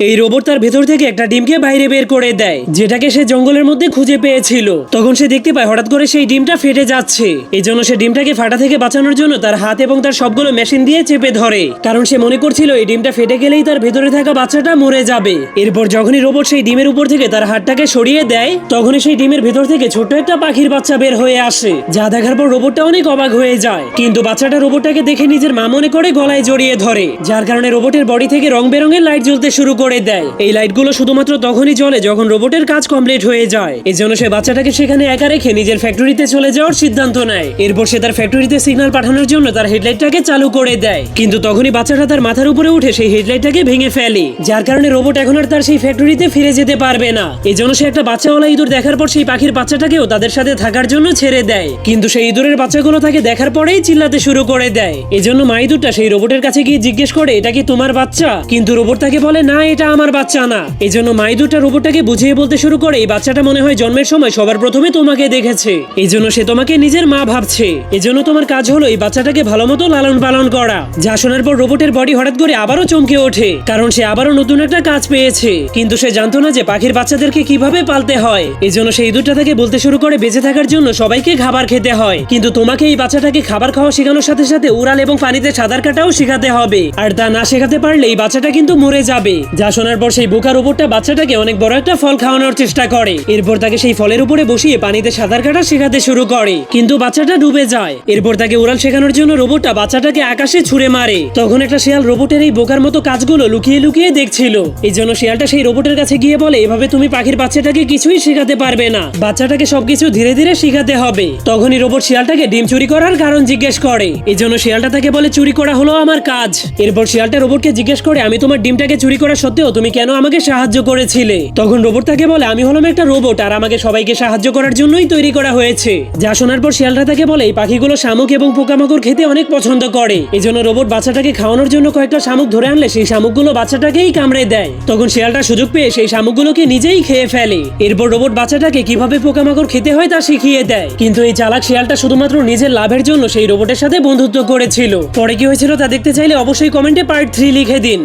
এই রোবট তার ভেতর থেকে একটা ডিমকে বাইরে বের করে দেয়, যেটাকে সে জঙ্গলের মধ্যে খুঁজে পেয়েছিল। তখন সে দেখতে পায় হঠাৎ করে সেই ডিমটা ফেটে যাচ্ছে। এই জন্য সে ডিমটাকে ফাটা থেকে বাঁচানোর জন্য তার হাত এবং তার সবগুলো মেশিন দিয়ে চেপে ধরে। কারণ সে মনে করছিল এই ডিমটা ফেটে গেলেই তার ভেতরে থাকা বাচ্চাটা মরে যাবে। এরপর যখনই রোবট সেই ডিমের উপর থেকে তার হাতটাকে সরিয়ে দেয়, তখনই সেই ডিমের ভেতর থেকে ছোট্ট একটা পাখির বাচ্চা বের হয়ে আসে, যা দেখার পর রোবটটা অনেক অবাক হয়ে যায়। কিন্তু বাচ্চাটা রোবটটাকে দেখে নিজের মা মনে করে গলায় জড়িয়ে ধরে, যার কারণে রোবটের বডি থেকে রং বেরঙের লাইট জ্বলতে শুরু করে দেয়। এই লাইটগুলো শুধুমাত্র তখনই জ্বলে যখন রোবটের কাজ কমপ্লিট হয়ে যায়। এই জন্য সে বাচ্চাটাকে সেখানে একা রেখে নিজের ফ্যাক্টরিতে চলে যাওয়ার সিদ্ধান্ত নেয়। এরপর সে তার ফ্যাক্টরিতে সিগন্যাল পাঠানোর জন্য তার হেডলাইটটাকে চালু করে দেয়। কিন্তু তখনই বাচ্চাটা তার মাথার উপরে উঠে সেই হেডলাইটটাকে ভেঙে ফেলে, যার কারণে রোবট এখন আর তার সেই ফ্যাক্টরিতে ফিরে যেতে পারবে না। এই জন্য সে একটা বাচ্চাওয়ালা ইঁদুর দেখার পর সেই পাখির বাচ্চাটাকেও তাদের সাথে থাকার জন্য ছেড়ে দেয়। কিন্তু সেই ইঁদুরের বাচ্চাগুলো তাকে দেখার পরেই চিল্লাতে শুরু করে দেয়। এই জন্য মা ইঁদুরটা সেই রোবটের কাছে গিয়ে জিজ্ঞেস করে, এটা কি তোমার বাচ্চা? কিন্তু রোবট তাকে বলে, না এটা আমার বাচ্চা না। এই জন্য মা ইঁদুরটা রোবটটাকে বুঝিয়ে বলতে শুরু করে। এই বাচ্চাটা মনে হয় জন্মের সময় সবার প্রথমে তোমাকে দেখেছে। এই জন্য সে তোমাকে নিজের মা ভাবছে। এই জন্য তোমার কাজ হলো এই বাচ্চাটাকে ভালো মতো লালন পালন করা। যা শোনার পর রোবটের বডি হঠাৎ করে আবারও চমকে ওঠে। কারণ সে আবারও নতুন একটা কাজ পেয়েছে। কিন্তু সে জানতো না যে পাখির বাচ্চাদেরকে কীভাবে পালতে হয়। এই জন্য সেই দুটা তাকে বলতে শুরু করে বেঁচে থাকার জন্য সবাইকে খাবার খেতে হয়। কিন্তু তোমাকে এই বাচ্চাটাকে খাবার খাওয়া শেখানোর সাথে সাথে উড়াল এবং পানিতে সাঁতার কাটাও শেখাতে হবে। আর তা না শেখাতে পারলে এই বাচ্চাটা কিন্তু মরে যাবে। যা শোনার পর সেই বোকার উপরটা বাচ্চাটাকে অনেক বড় একটা ফল খাওয়ানোর চেষ্টা করে। এরপর তাকে সেই ফলের উপরে বসিয়ে পানিতে সাঁতার কাটা শেখাতে শুরু করে। কিন্তু বাচ্চাটা ডুবে যায়। এরপর তাকে উড়াল শেখানোর জন্য রোবটটা বাচ্চাটাকে আকাশে ছুঁড়ে মারে। তখন একটা শিয়াল রোবটের এই বোকার মতো কাজগুলো লুকিয়ে লুকিয়ে দেখছিল। এই জন্য শিয়ালটা সেই রোবটের কাছে গিয়ে বলে, এভাবে তুমি পাখির বাচ্চাটাকে কিছুই শেখাতে পারবে না। বাচ্চাটাকে সবকিছু ধীরে ধীরে শেখাতে হবে। তখনই রোবট শিয়ালটাকে ডিম চুরি করার কারণ জিজ্ঞেস করে। এই জন্য শিয়ালটা তাকে বলে, চুরি করা হলো আমার কাজ। এরপর শিয়ালটা রোবটকে জিজ্ঞেস করে, আমি তোমার ডিমটাকে চুরি করা সত্ত্বেও তুমি কেন আমাকে সাহায্য করেছিলে? তখন রোবট তাকে বলে, আমি হলাম একটা রোবট আর আমাকে সবাইকে সাহায্য করার জন্যই তৈরি করা হয়েছে। যা শোনার পর শিয়ালটা তাকে বলে, এই পাখিগুলো শামুক এবং পোকামাকড় খেতে অনেক পছন্দ করে। এই জন্য রোবট বাচ্চাটাকে খাওয়ানোর জন্য কয়েকটা শামুক ধরে আনলে সেই শামুকগুলো বাচ্চাটাকেই কামড়ে দেয়। তখন শিয়ালটা সুযোগ পেয়ে সেই শামুকগুলোকে নিজেই খেয়ে ফেলে। এরপর রোবট বাচ্চাটাকে কীভাবে পোকামাকড় খেতে হয় তা শিখিয়ে দেয়। কিন্তু এই চালাক শিয়ালটা শুধুমাত্র নিজের লাভের জন্য সেই রোবটের সাথে বন্ধুত্ব করেছিল। পরে কি হয়েছিল তা দেখতে চাইলে অবশ্যই কমেন্টে পার্ট থ্রি লিখে দিন।